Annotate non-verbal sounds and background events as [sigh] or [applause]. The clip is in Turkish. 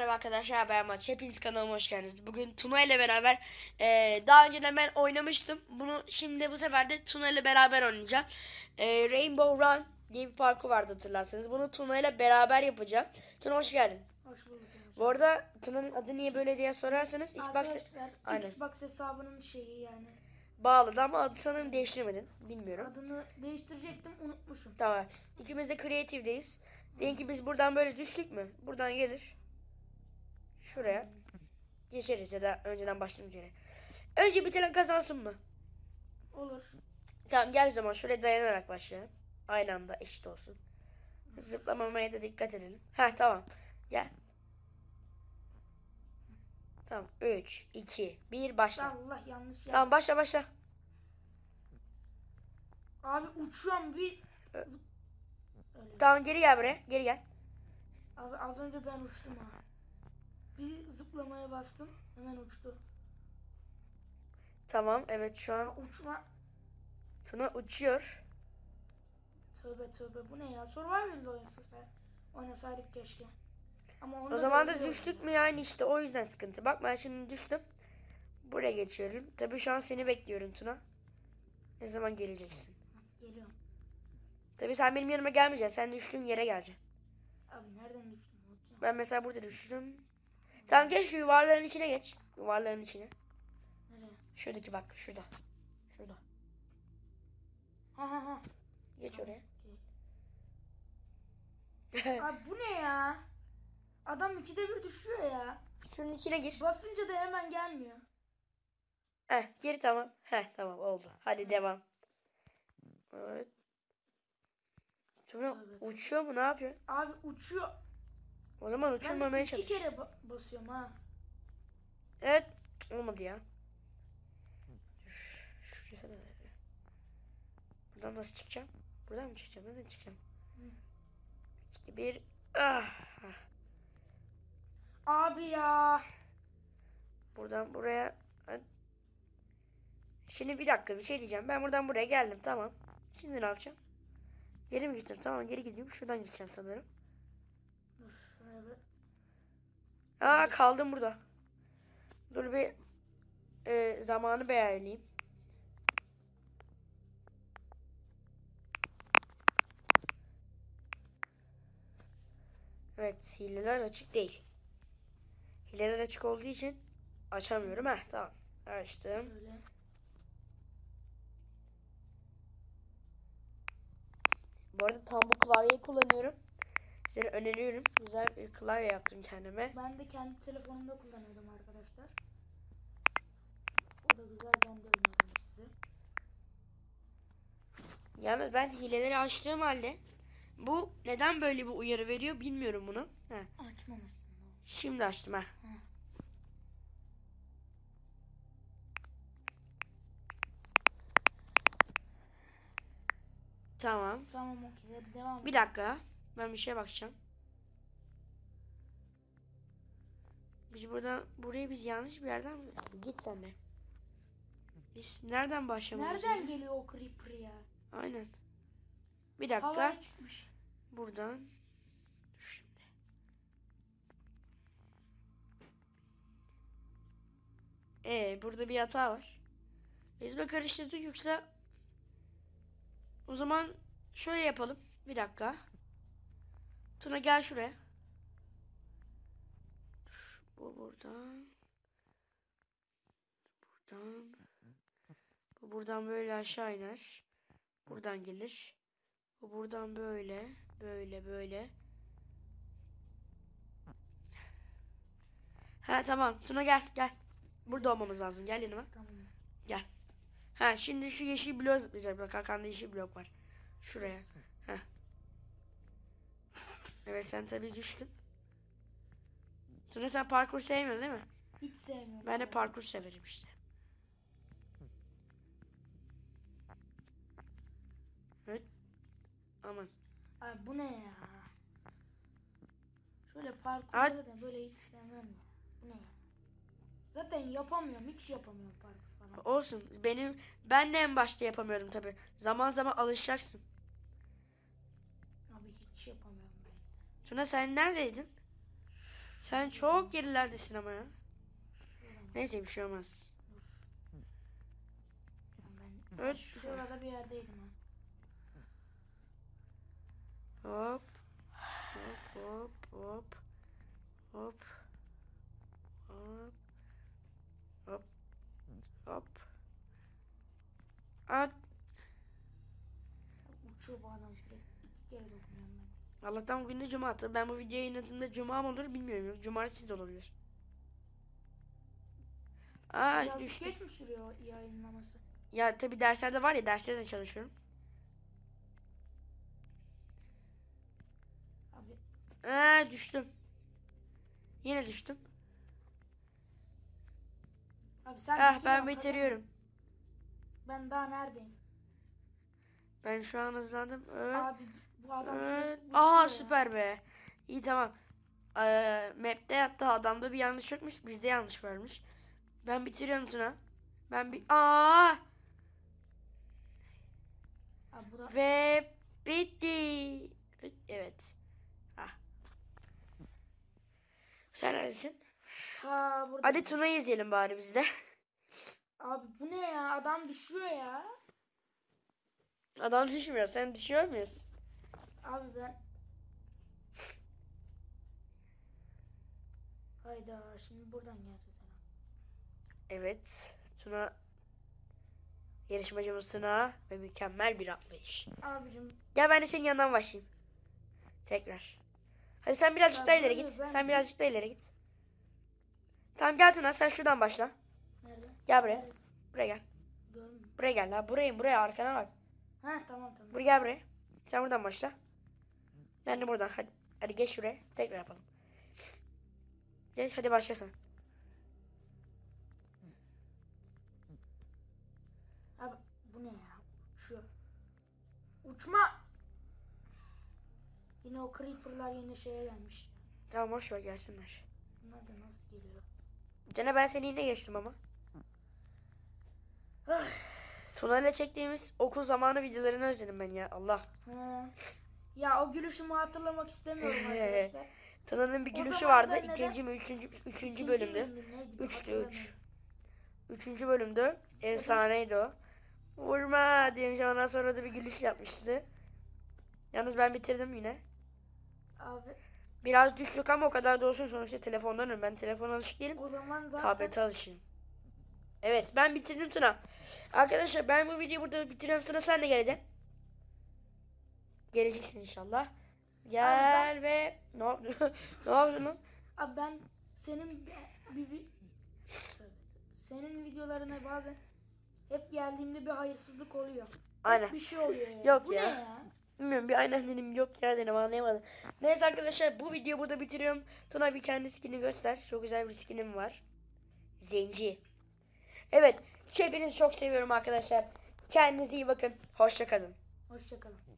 Merhaba arkadaşlar ben Maç. Hepiniz kanalıma hoş geldiniz. Bugün Tuna ile beraber eee, daha önceden ben oynamıştım. Bunu şimdi bu sefer de Tuna ile beraber oynayacağım. Eee, Rainbow Run diye bir parkur vardı hatırlarsanız. Bunu Tuna ile beraber yapacağım. Tuna hoş geldin. Hoş bulduk. Bu arada Tuna'nın adı niye böyle diye sorarsanız Xbox Aynen. Xbox hesabının şeyi yani. bağladı ama adı sanırım değiştirmedin. Bilmiyorum. Adını değiştirecektim unutmuşum. Tamam. İkimiz de Creative'deyiz. Diyelim ki biz buradan böyle düştük mü? Buradan gelir. Şuraya. Geçeriz ya da önceden başladığımız yere. Önce bitiren kazansın mı? Olur. Tamam gel o zaman şuraya dayanarak başlayalım. Aynı anda eşit olsun. Zıplamamaya da dikkat edelim. Heh tamam. Gel. Tamam. 3, 2, 1 başla. Allah yanlış yaptım. Tamam başla başla. Abi uçuyorum bir. Öyle. Tamam geri gel buraya. Geri gel. Abi az önce ben uçtum ha. Bir zıplamaya bastım hemen uçtu. Tamam evet şu an uçma. Tuna uçuyor. Tövbe tövbe bu ne ya? Survival'da oynasaydık. Oynasaydık keşke. Ama onda O zaman da düştük mü yani işte o yüzden sıkıntı. Bak ben şimdi düştüm. Buraya geçiyorum. Tabii şu an seni bekliyorum Tuna. Ne zaman geleceksin? Geliyorum. Tabii sen benim yanıma gelmeyeceksin. Sen düştüğün yere geleceksin. Abi nereden? Unuttum. Ben mesela burada düştüm. Tamam geç şu yuvarların içine geç. Yuvarların içine. Nereye? Şuradaki bak şurada. Şurada. Ha ha ha. Geç oraya. [laughs] Abi bu ne ya? Adam ikide bir düşüyor ya. Şunun içine gir. Basınca da hemen gelmiyor. Heh geri tamam. Heh tamam oldu. Hadi devam. Evet. Evet. uçuyor mu ne yapıyor? Abi uçuyor. O zaman uçurmamaya iki çalış. kere ba- basıyorum ha. Evet. Olmadı ya. Şurası da. Buradan nasıl çıkacağım? Buradan mı çıkacağım? Nereden çıkacağım? Hı. 2, 1. Ah. Abi ya. Buradan buraya. Şimdi bir dakika bir şey diyeceğim. Ben buradan buraya geldim tamam. Şimdi ne yapacağım? Geri mi gideceğim? Tamam geri gideyim. Şuradan gideceğim sanırım. Bir. Aa kaldım burada. Dur bir e, zamanı beğeneyim. Evet hileler açık değil. Hileler açık olduğu için açamıyorum. Heh tamam açtım. Böyle. Bu arada tam bu klavyeyi kullanıyorum. Size öneriyorum. Güzel bir klavye yaptım kendime. Ben de kendi telefonumda kullanıyordum arkadaşlar. O da güzel ben de öneririm size. Yalnız ben hileleri açtığım halde bu neden böyle bir uyarı veriyor bilmiyorum bunu. Heh, Açmamışsın şimdi açtım ha. Tamam. Tamam okey hadi devam Bir dakika. Ben bir şeye bakacağım. Biz buradan buraya biz yanlış bir yerden mi? Git sen de. Biz nereden başlamalıyız? Nereden geliyor o creeper ya? Aynen. Bir dakika. Havaya çıkmış. Buradan. Dur şimdi. Ee, burada bir hata var. Biz mi karıştırdık yoksa o zaman şöyle yapalım. Bir dakika. Tuna gel şuraya. Dur, bu buradan. Buradan. Bu buradan böyle aşağı iner. Buradan gelir. Bu buradan böyle, böyle, böyle. Ha tamam. Tuna gel, gel. Burada olmamız lazım. Gel yanıma. Tamam. Gel. Ha şimdi şu yeşil blok zıplayacak. Bak arkanda yeşil blok var. Şuraya. Evet sen tabii düştün. Tuna sen parkur sevmiyorsun değil mi? Hiç sevmiyorum. Ben de parkur severim işte. Evet. Aman. Abi bu ne ya? Şöyle parkurları da böyle hiç sevmem ya. Bu ne ya? Zaten yapamıyorum. Hiç yapamıyorum parkur falan. Olsun. Benim ben de en başta yapamıyorum tabi. Zaman zaman alışacaksın. Abi hiç yapamıyorum ben. Tuna sen neredeydin? Sen çok gerilerdesin ama ya. Neyse bir şey olmaz. Ben Evet. şurada bir yerdeydim ha. Hop. Hop hop hop. Hop. Hop. Hop. Hop. At. Uçuyor bu adam sürekli. İki kere dokunuyorum ben. Allah'tan bugün de cuma attı. Ben bu videoyu yayınladığımda cuma mı olur bilmiyorum. Cumartesi de olabilir. Aa Birazcık düştü. geç mi sürüyor yayınlaması? Ya tabi derslerde var ya derslerde de çalışıyorum. Abi Aa düştüm. Yine düştüm. abi sen Ah ben bitiriyorum. Ben daha neredeyim? Ben şu an hızlandım. Ee, Abi bu adam ee, Aa uçuyor ya. süper be. İyi tamam. Ee, map'te hatta adamda bir yanlış yokmuş. Bizde yanlış varmış. Ben bitiriyorum Tuna. Ben bir Aa bu da ve bitti. Evet. Ah. Sen neredesin? ta burada. Hadi Tuna'yı izleyelim bari biz de. Abi bu ne ya? Adam düşüyor ya. Adam düşmüyor. Sen düşüyor muyuz? Abi ben Hayda şimdi buradan geldi sana. Evet. Tuna yarışmacımız Tuna ve mükemmel bir atlayış. Abicim Gel ben de senin yanından başlayayım. Tekrar. Hadi sen birazcık daha ileri git. Sen birazcık daha ileri git. Tamam gel Tuna sen şuradan başla. nerede? Gel buraya. Neredesin? Buraya gel. Buraya gel la. Buraya buraya arkana bak. Ha tamam tamam. Buraya gel buraya. Sen buradan başla. Ben de buradan. Hadi. Hadi geç şuraya. Tekrar yapalım. Geç hadi başla sen. Abi bu ne ya? Uçuyor. Uçma. Yine o creeper'lar yine şeye gelmiş. Tamam boş ver gelsinler. Bunlar da nasıl geliyor? Gene ben seni yine geçtim ama. Tuna ile çektiğimiz okul zamanı videolarını özledim ben ya. Allah. Ha. Ya o gülüşümü hatırlamak istemiyorum [laughs] arkadaşlar. Tuna'nın bir O gülüşü zaman vardı. ben neden- İkinci mi? Üçüncü, üçüncü İkinci bölümdü. bölüm mü neydi? Üçtü Hatırlamıyorum. üç. Üçüncü bölümdü. Efsaneydi o. Vurma diye ondan sonra da bir gülüş yapmıştı. Yalnız ben bitirdim yine. Abi Biraz düştük ama o kadar da olsun sonuçta telefondan önüm. Ben telefona alışık değilim. o zaman zaten Tablete alışayım. Evet ben bitirdim Tuna. Arkadaşlar ben bu videoyu burada bitiriyorum. Tuna sen de gel hadi. Geleceksin inşallah. Gel ve ne yaptın? [laughs] ne lan? Abi ben senin bir, bir senin videolarına bazen hep geldiğimde bir hayırsızlık oluyor. Hep Aynen. Bir şey oluyor ya. Yok Bu ya. ne ya? Bilmiyorum bir aynen dedim yok ya dedim anlayamadım. Neyse arkadaşlar bu videoyu burada bitiriyorum. Tuna bir kendi skinini göster. Çok güzel bir skinim var. Zenci. Evet. Hepinizi çok seviyorum arkadaşlar. Kendinize iyi bakın. Hoşça kalın. Hoşçakalın.